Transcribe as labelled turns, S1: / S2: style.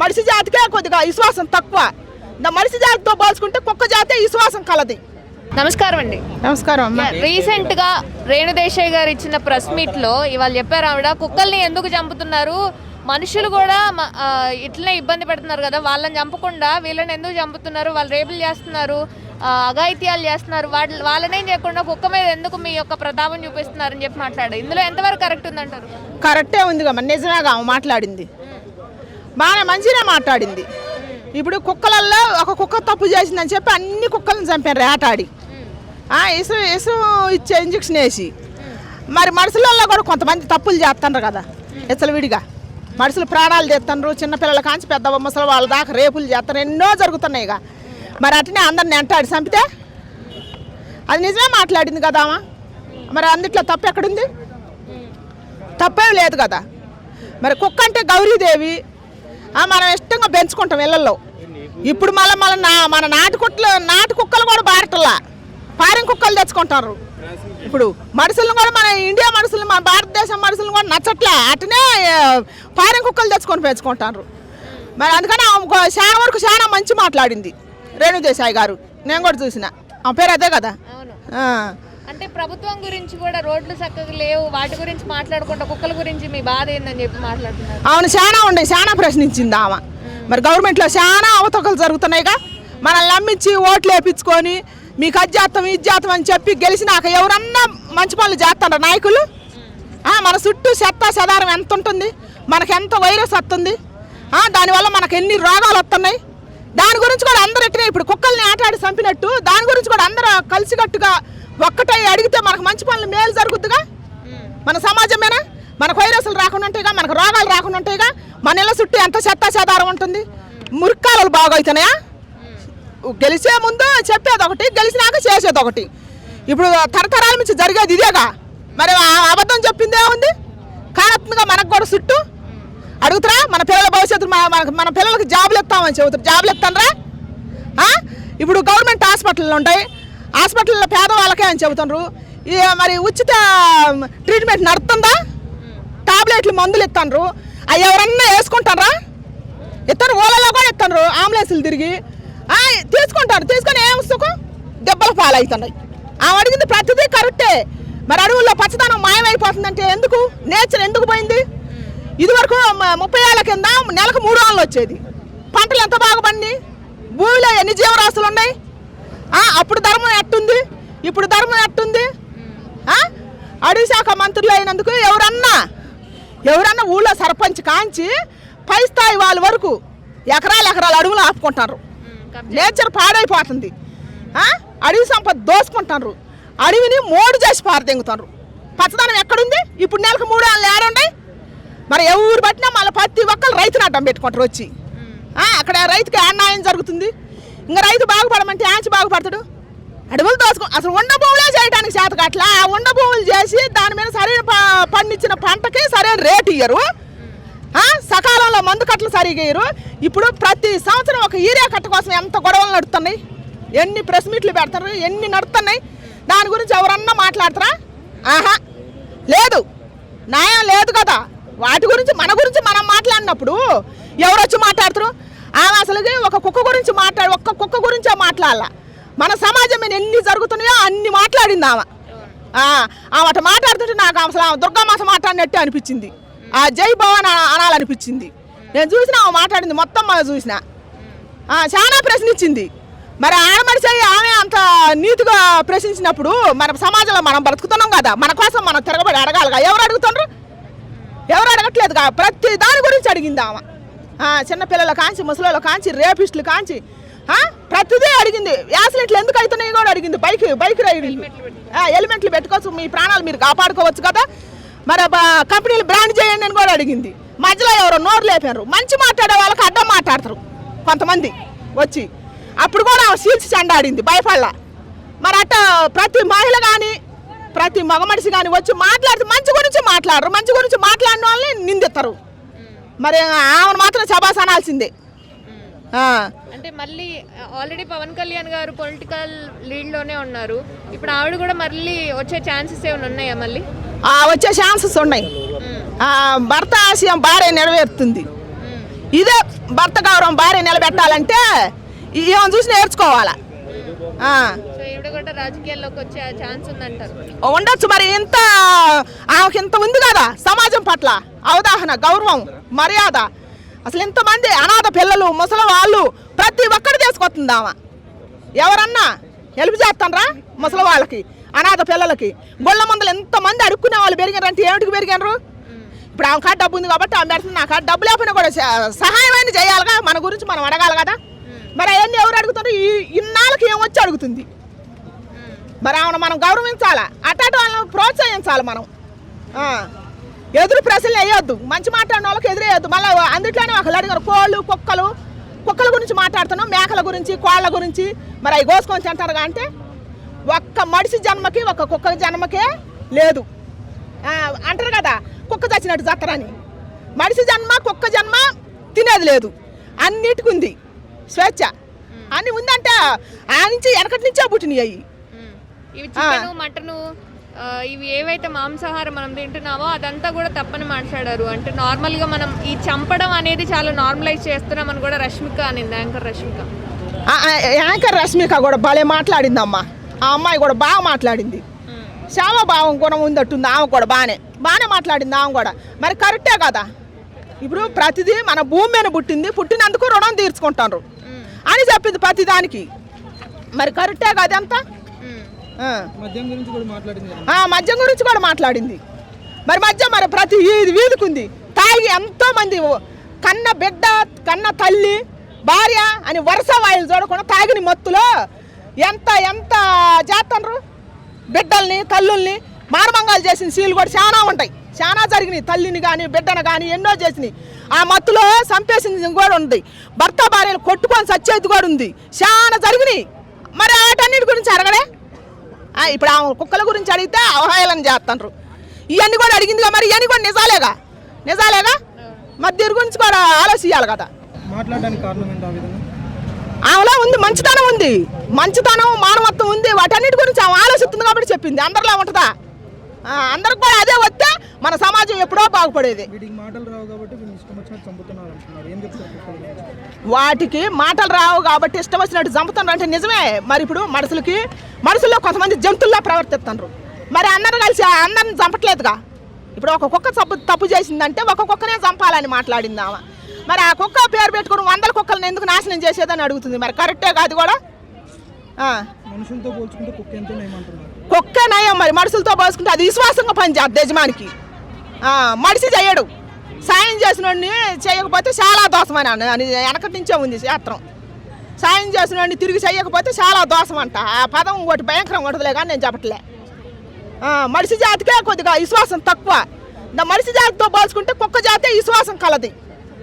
S1: మనిషి జాతికే కొద్దిగా విశ్వాసం తక్కువ. మనిషి జాతితో పోల్చుకుంటే కుక్క జాతే విశ్వాసం కలది.
S2: నమస్కారం అండి.
S1: నమస్కారం అమ్మ.
S2: రీసెంట్గా రేణుదేశాయ్ గారు ఇచ్చిన ప్రెస్ మీట్లో ఇవాళ చెప్పారు ఆవిడ కుక్కల్ని ఎందుకు చంపుతున్నారు? మనుషులు కూడా ఇట్లనే ఇబ్బంది పెడుతున్నారు కదా వాళ్ళని చంపకుండా వీళ్ళని ఎందుకు చంపుతున్నారు? వాళ్ళు రేపులు చేస్తున్నారు అఘాయిత్యాలు చేస్తున్నారు. వాళ్ళ వాళ్ళనేం చేయకుండా కుక్క మీద ఎందుకు మీ యొక్క ప్రతాపం చూపిస్తున్నారని చెప్పి మాట్లాడారు. ఇందులో ఎంతవరకు కరెక్ట్ ఉందంటారు?
S1: కరెక్టే ఉంది కదా నిజమేగా మాట్లాడింది. బాగా మంచిగా మాట్లాడింది. ఇప్పుడు కుక్కలల్లో ఒక కుక్క తప్పు చేసిందని చెప్పి అన్ని కుక్కలను చంపారు వేటాడి ఇసు ఇసు ఇచ్చే ఇంజక్షన్ వేసి. మరి మనుషులలో కూడా కొంతమంది తప్పులు చేస్తుండ్రు కదా ఇసలు విడిగా. మనుషులు ప్రాణాలు చేస్తుండ్రు చిన్నపిల్లల కాంచి పెద్ద ముసలి వాళ్ళ దాకా రేపులు చేస్తారు ఎన్నో జరుగుతున్నాయి ఇక మరి అట్నే అందరిని అంటాడు చంపితే అది నిజమే మాట్లాడింది కదా మరి అందుట్లో తప్పు ఎక్కడుంది? తప్పేం లేదు కదా. మరి కుక్క అంటే గౌరీదేవి మనం ఇష్టంగా పెంచుకుంటాం ఇళ్ళల్లో. ఇప్పుడు మళ్ళీ మళ్ళీ నా మన నాటు కుక్కలు నాటు కుక్కలు కూడా బారటల్లా ఫారిన్ కుక్కలు తెచ్చుకుంటారు. ఇప్పుడు మనుషులను కూడా మన ఇండియా మనుషులు మన భారతదేశం మనుషులను కూడా నచ్చట్లే. అట్నే ఫారిన్ కుక్కలు తెచ్చుకొని పెంచుకుంటారు. మరి అందుకని చాలా వరకు చాలా మంచి మాట్లాడింది. రేణుదేశాయ్ గారు. నేను కూడా చూసిన. ఆ పేరు అదే కదా.
S2: అంటే ప్రభుత్వం గురించి కూడా రోడ్లు చక్కగా లేవు. వాటి గురించి మాట్లాడకుండా కుక్కల గురించి మీ బాధ ఏందని చెప్పి మాట్లాడుతున్నారు.
S1: అవును చాలా ఉండే చాలా ప్రశ్నించింది ఆమె. మరి గవర్నమెంట్లో చాలా అవతకలు జరుగుతున్నాయిగా. మనల్ని నమ్మించి ఓట్లు వేపించుకొని మీకు ఇది చేస్తాం అని చెప్పి గెలిచినాక ఎవరన్నా మంచి పనులు చేస్తారా నాయకులు? మన చుట్టూ చెత్త చెదారం ఎంత ఉంటుంది? మనకి ఎంత వైరస్ వస్తుంది? దానివల్ల మనకు ఎన్ని రోగాలు వస్తున్నాయి? దాని గురించి కూడా అందరు ఎట్టినా ఇప్పుడు కుక్కల్ని ఆటాడి చంపినట్టు దాని గురించి కూడా అందరూ కలిసికట్టుగా ఒక్కటై అడిగితే మనకు మంచి పనులు మేలు జరుగుద్దుగా? మన సమాజమేనా? మనకు వైరస్లు రాకుండా ఉంటాయిగా? మనకు రోగాలు రాకుండా ఉంటాయిగా? మన ఇళ్ళ చుట్టూ ఎంత చెత్త చెదారం ఉంటుంది? మురికాలలు బాగవుతున్నాయా గెలిచే ముందు చెప్పేది ఒకటి గెలిచినాక చేసేది ఒకటి. ఇప్పుడు తరతరాల నుంచి జరిగేది ఇదేగా. మరి ఆ అబద్ధం చెప్పిందే ఉంది కానత్తుగా మనకు కూడా చుట్టూ అడుగుతారా? మన పిల్లల భవిష్యత్తు మన- పిల్లలకు పిల్లలకి జాబులు ఇస్తామని చెబుతారు. జాబులు ఎత్తానరా ఇప్పుడు గవర్నమెంట్ హాస్పిటల్ ఉంటాయి. హాస్పిటల్లో పేదవాళ్ళకే అని చెబుతున్నారు మరి ఉచిత ట్రీట్మెంట్ నడుతుందా టాబ్లెట్లు మందులు ఇస్తాండ్రు అవి ఎవరన్నా వేసుకుంటారా ఇద్దరు ఓలలో కూడా ఇస్తాండ్రు అంబులెన్సులు తిరిగి. తీసుకుంటారు. తీసుకొని ఏం సుఖం దెబ్బల పాలవుతున్నాయి. ఆమె అడిగింది ప్రతిదీ కరెక్టే. మరి అడవుల్లో పచ్చదనం మాయమైపోతుందంటే ఎందుకు? నేచర్ ఎందుకు పోయింది? ఇదివరకు ముప్పై ఏళ్ళ కింద నెలకు మూడు వందలు వచ్చేది. పంటలు ఎంత బాగా పండి? భూమిలో ఎన్ని జీవరాశులు ఉన్నాయి? అప్పుడు ధర్మం ఎట్టుంది? ఇప్పుడు ధర్మం ఎట్టుంది? అడవి శాఖ మంత్రులు అయినందుకు ఎవరన్నా ఎవరన్నా ఊళ్ళో సర్పంచ్ కాంచి పై స్థాయి వాళ్ళ వరకు ఎకరాలు ఎకరాలు అడవులు ఆపుకుంటారు. నేచర్ పాడైపోతుంది? అడవి సంపద దోసుకుంటారు. అడవిని మోడు చేసి పారదెంగుతారు. పచ్చదనం ఎక్కడుంది? ఇప్పుడు నెలకు మూడు వాళ్ళు ఏడుండయి మరి ఎవరు పట్టినా మళ్ళీ ప్రతి ఒక్కరు రైతుని అడ్డం పెట్టుకుంటారు వచ్చి. అక్కడ రైతుకి అన్యాయం జరుగుతుంది. ఇంకా రైతు బాగుపడమంటే ఆంచి బాగుపడతాడు. అడవులు దోసుకో అసలు ఉండ భూములే చేయడానికి చేత కావట్లా ఆ ఉండ భూములు చేసి దాని మీద సరైన ప- పండించిన పంటకి సరైన రేటు ఇయ్యరు. సకాలంలో మందు కట్టలు సరిగా ఇయ్యరు. ఇప్పుడు ప్రతి సంవత్సరం ఒక ఏరియా కట్ట కోసం ఎంత గొడవలు నడుస్తున్నాయి ఎన్ని ప్రెస్ మీట్లు పెడతారు ఎన్ని నడుస్తున్నాయి దాని గురించి ఎవరన్నా మాట్లాడతారా? ఆహా లేదు. న్యాయం లేదు కదా. వాటి గురించి మన గురించి మనం మాట్లాడినప్పుడు ఎవరు వచ్చి ఆమె అసలుగా ఒక కుక్క గురించి మాట్లాడి ఒక్క కుక్క గురించే మాట్లాడాల. మన సమాజం మీద ఎన్ని జరుగుతున్నాయో అన్ని మాట్లాడింది ఆమె. ఆమె అటు మాట్లాడుతుంటే నాకు అసలు ఆమె దుర్గామాత మాట్లాడినట్టే అనిపించింది. ఆ జై భవన్ అనాలనిపించింది. నేను చూసిన ఆమె మాట్లాడింది మొత్తం మనం చూసిన. చాలా ప్రశ్నించింది. మరి ఆడమనిషి అయ్యి ఆమె అంత నీతిగా ప్రశ్నించినప్పుడు మన సమాజంలో మనం బ్రతుకుతున్నాం కదా మన కోసం మనం తిరగబడి అడగాలిగా. ఎవరు అడుగుతుండ్రు? ఎవరు అడగట్లేదుగా ప్రతి దాని గురించి అడిగింది ఆమె. చిన్నపిల్లల కాంచి ముసలిళ్ళ కాంచి రేపిస్టులు కాంచి ప్రతిదీ అడిగింది. యాక్సిడెంట్లు ఎందుకు అవుతున్నాయి కూడా అడిగింది. బైక్ బైక్ రైడింగ్ ఎలిమెంట్లు పెట్టుకోవచ్చు. మీ ప్రాణాలు మీరు కాపాడుకోవచ్చు కదా. మరి కంపెనీలు బ్రాండ్ చేయండి అని కూడా అడిగింది. మధ్యలో ఎవరో నోరు లేపారు. మంచి మాట్లాడే వాళ్ళకి అడ్డం మాట్లాడతారు కొంతమంది వచ్చి. అప్పుడు కూడా ఆమె సీల్చి చెండాడింది. భయపడలా. మరి అట్ట ప్రతి మహిళ కానీ ప్రతి మగ మనిషి కానీ వచ్చి మాట్లాడితే మంచి గురించి మాట్లాడరు. మంచి గురించి మాట్లాడిన వాళ్ళని నిందిస్తారు మరి ఆమెను మాత్రం శబాస్ అనాల్సిందే.
S2: అంటే మళ్ళీ ఆల్రెడీ పవన్ కళ్యాణ్ గారు పొలిటికల్ లీడ్లోనే ఉన్నారు. ఇప్పుడు ఆవిడ కూడా మళ్ళీ వచ్చే ఛాన్సెస్ ఏమైనా ఉన్నాయా మళ్ళీ?
S1: వచ్చే ఛాన్సెస్ ఉన్నాయి. భర్త ఆశయం భార్య నెరవేరుతుంది. ఇదే భర్త గౌరవం భార్య నిలబెట్టాలంటే ఏమని చూసి నేర్చుకోవాలా?
S2: రాజకీయాల్లోకి వచ్చే ఛాన్స్ ఉందంటారు?
S1: ఉండొచ్చు మరి ఇంత ఆమెకి ఇంత ఉంది కదా సమాజం పట్ల అవగాహన గౌరవం మర్యాద. అసలు ఇంతమంది అనాథ పిల్లలు ముసలి వాళ్ళు ప్రతి ఒక్కటి తీసుకొస్తుంది ఆమె. ఎవరన్నా హెల్ప్ చేస్తానరా ముసలి వాళ్ళకి అనాథ పిల్లలకి? గొళ్ళ మందులు ఎంతమంది అడుక్కునే వాళ్ళు పెరిగారంటే ఏమిటికి పెరిగారు ఇప్పుడు ఆమె కాడ డబ్బు ఉంది కాబట్టి ఆమె పెడుతుంది. నా కాడ డబ్బు లేకపోయినా కూడా స- సహాయం అయినా చేయాలిగా. మన గురించి మనం అడగాలి కదా. మరి అవన్నీ ఎవరు అడుగుతారు? ఈ ఇన్నాళ్ళకి ఏమొచ్చి అడుగుతుంది? మరి ఆమెను మనం గౌరవించాలా? అటాటి వాళ్ళని ప్రోత్సహించాలి మనం. ఎదురు ప్రశ్నలు వేయొద్దు. మంచి మాట్లాడిన వాళ్ళకి ఎదురేయొద్దు మళ్ళీ అందుట్లోనే ఒకళ్ళు అడిగారు కోళ్ళు కుక్కలు కుక్కల గురించి మాట్లాడుతున్నాం మేకల గురించి కోళ్ళ గురించి. మరి అవి కోసుకొని తింటారు అంటే ఒక్క మనిషి జన్మకి ఒక కుక్క జన్మకే లేదు. అంటారు కదా కుక్క చచ్చినట్టు చత్తరని. మనిషి జన్మ కుక్క జన్మ తినేది లేదు. అన్నిటికి ఉంది. స్వేచ్ఛ. అన్ని ఉందంటే. ఆ నుంచి వెనకటి నుంచే పుట్టినాయి అవి.
S2: ఇవి చికెన్ మటన్ ఇవి ఏవైతే మాంసాహారం మనం తింటున్నామో అదంతా కూడా తప్పని మాట్లాడారు. అంటే నార్మల్గా మనం ఈ చంపడం అనేది చాలా నార్మలైజ్ చేస్తున్నామని కూడా రష్మిక అనింది యాంకర్ రష్మిక.
S1: యాంకర్ రష్మిక కూడా భలే మాట్లాడింది అమ్మ ఆ అమ్మాయి కూడా బాగా మాట్లాడింది. శ్యామ భావం గుణం ఉందట్టుంది ఆమె కూడా బాగానే బాగానే మాట్లాడింది ఆమె కూడా. మరి కరెక్టే కదా? ఇప్పుడు ప్రతిదీ మన భూమి మీద పుట్టింది పుట్టినందుకు రుణం తీర్చుకుంటారు. అని చెప్పింది ప్రతి దానికి మరి కరెక్టే కదా అంతా?
S2: మ్మ్.
S1: ఆ.
S3: మద్యం గురించి కూడా మాట్లాడింది కదా.
S1: ఆ మద్యం గురించి కూడా మాట్లాడింది. మరి మద్యం మరి ప్రతి వీధి వీధికుంది. తాగి ఎంతో మంది కన్న బిడ్డ కన్న తల్లి భార్య అని వరుస వాయిలు చూడకుండా తాగిన మత్తులో ఎంత ఎంత చేస్తుండ్రు? బిడ్డల్ని తల్లుల్ని మానమంగాలు చేసిన సీలు కూడా చాలా ఉంటాయి. చాలా జరిగినాయి. తల్లిని కానీ బిడ్డను కానీ ఎన్నో చేసినాయి. ఆ మత్తులో చంపేసింది కూడా ఉంది. భర్త భార్యలు కొట్టుకొని సచ్చేది కూడా ఉంది. చాలా జరిగినాయి. మరి వాటన్నిటి గురించి అడగడే ఆ, ఇప్పుడు ఆ కుక్కల గురించి అడిగితే అవహేళన చేస్తుండ్రు. ఇవన్నీ కూడా అడిగిందిగా మరి ఇవన్నీ కూడా నిజాలేగా? నిజాలేగా? మరి దీని గురించి కూడా ఆలోచించాలి కదా.
S3: మాట్లాడడానికి కారణం ఏంటి ఆ విధంగా?
S1: ఆమెలో ఉంది మంచితనం ఉంది. మంచితనం మానవత్వం ఉంది. వాటన్నిటి గురించి ఆమె ఆలోచిస్తుంది కాబట్టి చెప్పింది. అందరిలో ఉంటుందా? అందరికి కూడా అదే వస్తే మన సమాజం ఎప్పుడో బాగుపడేది.
S3: వీటికి మాటలు రావు కాబట్టి ఇష్టం వచ్చినట్టు చంపుతున్నారు
S1: అంటే నిజమే. మరి ఇప్పుడు మనుషులకి మనుషుల్లో కొంతమంది జంతువుల్లో ప్రవర్తిస్తున్నారు. మరి అందరు కలిసి అందరిని చంపట్లేదుగా? ఇప్పుడు ఒక కుక్క తప్పు తప్పు చేసిందంటే ఒక కుక్కనే చంపాలని మాట్లాడింది ఆమె. మరి ఆ కుక్క పేరు పెట్టుకుని వందల కుక్కలను ఎందుకు నాశనం చేసేదని అడుగుతుంది. మరి కరెక్టే కాదు కూడా.
S3: మనుషులతో పోల్చుకుంటే కుక్క ఎంతో
S1: కుక్క నయం మరి. మనుషులతో పోసుకుంటే అది విశ్వాసంగా పనిచేస్తుంది యజమానికి. ఆ, మనిషి చేయడు. సాయం చేసిన చేయకపోతే చాలా దోషమని అన్న అని వెనకటి నుంచే ఉంది శాస్త్రం. సాయం చేసిన తిరిగి చేయకపోతే చాలా దోషం అంట ఆ పదం ఒకటి భయంకరంగా ఒకటిలే కానీ నేను చెప్పట్లే. మనిషి జాతికే కొద్దిగా విశ్వాసం తక్కువ. మనిషి జాతితో పోల్చుకుంటే కుక్క జాతే విశ్వాసం కలది.